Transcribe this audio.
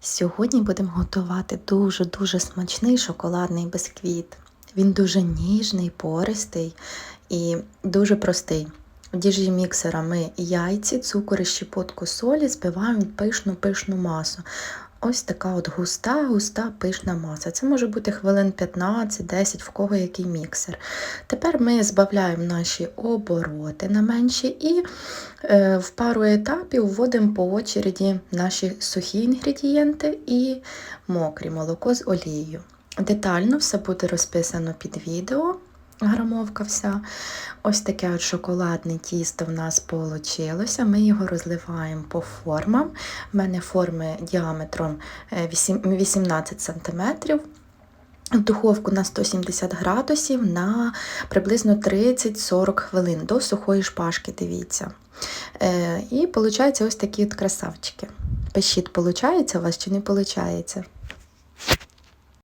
Сьогодні будемо готувати дуже-дуже смачний шоколадний бисквіт. Він дуже ніжний, пористий і дуже простий. В діжі міксера ми яйці, цукор і щепотку солі збиваємо в пишну-пишну масу. Ось така от густа, густа пишна маса. Це може бути хвилин 15-10, в кого який міксер. Тепер ми збавляємо наші обороти на менші і е, в пару етапів вводимо по очереді наші сухі інгредієнти і мокрі молоко з олією. Детально все буде розписано під відео. Грамовка вся. Ось таке от шоколадне тісто в нас вийшло. Ми його розливаємо по формам. У мене форми діаметром е, 18 см. В духовку на 170 градусів на приблизно 30-40 хвилин до сухої шпажки, дивіться. Е, і виходить ось такі от красавчики. Пишіть, виходить у вас чи не виходить?